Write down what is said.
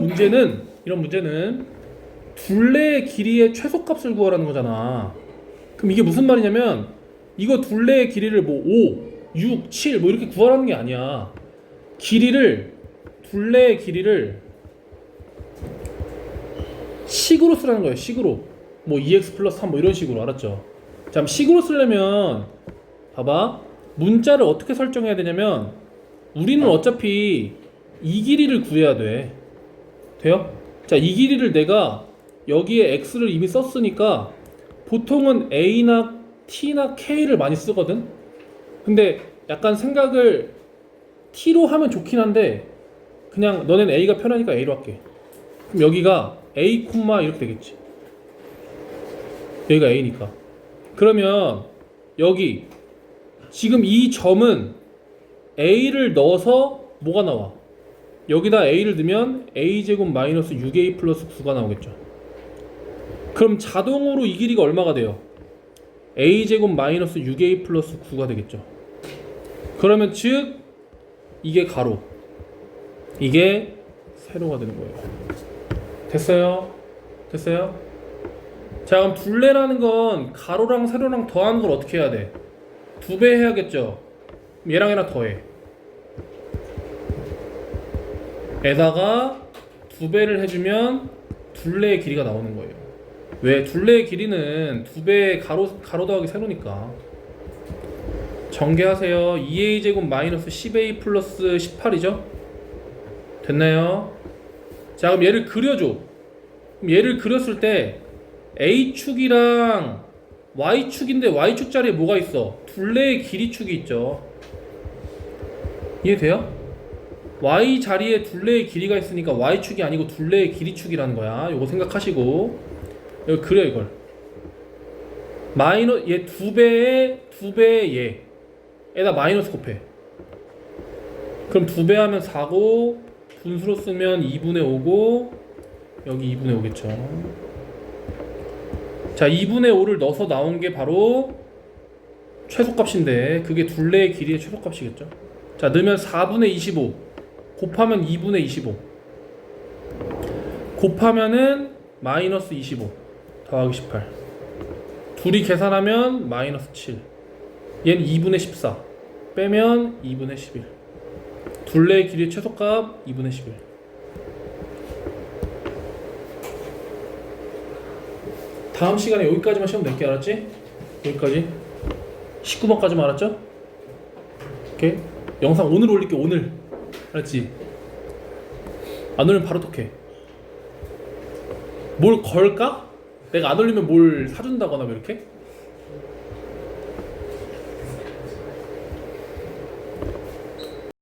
문제는 이런 문제는 둘레의 길이의 최소값을 구하라는 거잖아. 그럼 이게 무슨 말이냐면 이거 둘레의 길이를 뭐 5, 6, 7 뭐 이렇게 구하라는 게 아니야. 길이를 둘레의 길이를 식으로 쓰라는 거예요. 식으로. 뭐 2x 플러스 3 뭐 이런 식으로 알았죠? 자, 그럼 식으로 쓰려면 봐봐. 문자를 어떻게 설정해야 되냐면 우리는 어차피 이 길이를 구해야 돼. 돼요? 자, 이 길이를 내가 여기에 x를 이미 썼으니까 보통은 a나 t나 k를 많이 쓰거든. 근데 약간 생각을 t로 하면 좋긴 한데 그냥 너넨 a가 편하니까 a로 할게. 그럼 여기가 a 콤마 이렇게 되겠지. 여기가 a니까. 그러면 여기 지금 이 점은 a를 넣어서 뭐가 나와? 여기다 a를 넣으면 a 제곱 마이너스 6a 플러스 9가 나오겠죠. 그럼 자동으로 이 길이가 얼마가 돼요? a 제곱 마이너스 6a 플러스 9가 되겠죠. 그러면 즉 이게 가로, 이게 세로가 되는 거예요. 됐어요? 됐어요? 자 그럼 둘레라는 건 가로랑 세로랑 더하는 걸 어떻게 해야 돼? 두 배 해야겠죠. 얘랑 얘랑 더해. 에다가 두 배를 해주면 둘레의 길이가 나오는 거예요. 왜? 둘레의 길이는 두 배의 가로 가로 더하기 세로니까. 전개하세요. 2a 제곱 마이너스 10a 플러스 18이죠? 됐나요? 자 그럼 얘를 그려줘. 그럼 얘를 그렸을 때 A축이랑 Y축인데 Y축 자리에 뭐가 있어? 둘레의 길이 축이 있죠. 이해돼요? Y 자리에 둘레의 길이가 있으니까 Y축이 아니고 둘레의 길이축이라는 거야. 요거 생각하시고 여기 그려 이걸. 마이너 얘 두 배에 두 배의 얘 에다 마이너스 곱해. 그럼 두 배 하면 4고 분수로 쓰면 2분의 5고 여기 2분의 5겠죠. 자, 2분의 5를 넣어서 나온 게 바로 최소값인데 그게 둘레의 길이의 최소값이겠죠. 자, 넣으면 4분의 25 곱하면 2분의 25 곱하면은 마이너스 25 더하기 18 둘이 계산하면 마이너스 7 얘는 2분의 14 빼면 2분의 11 둘레의 길이 최소값 2분의 11 다음 시간에 여기까지만 시험 낼게 알았지? 여기까지. 19번까지만 알았죠? 오케이. 영상 오늘 올릴게 오늘 알았지? 안 올리면 바로 톡해 뭘 걸까? 내가 안 올리면 뭘 사준다거나 뭐 이렇게?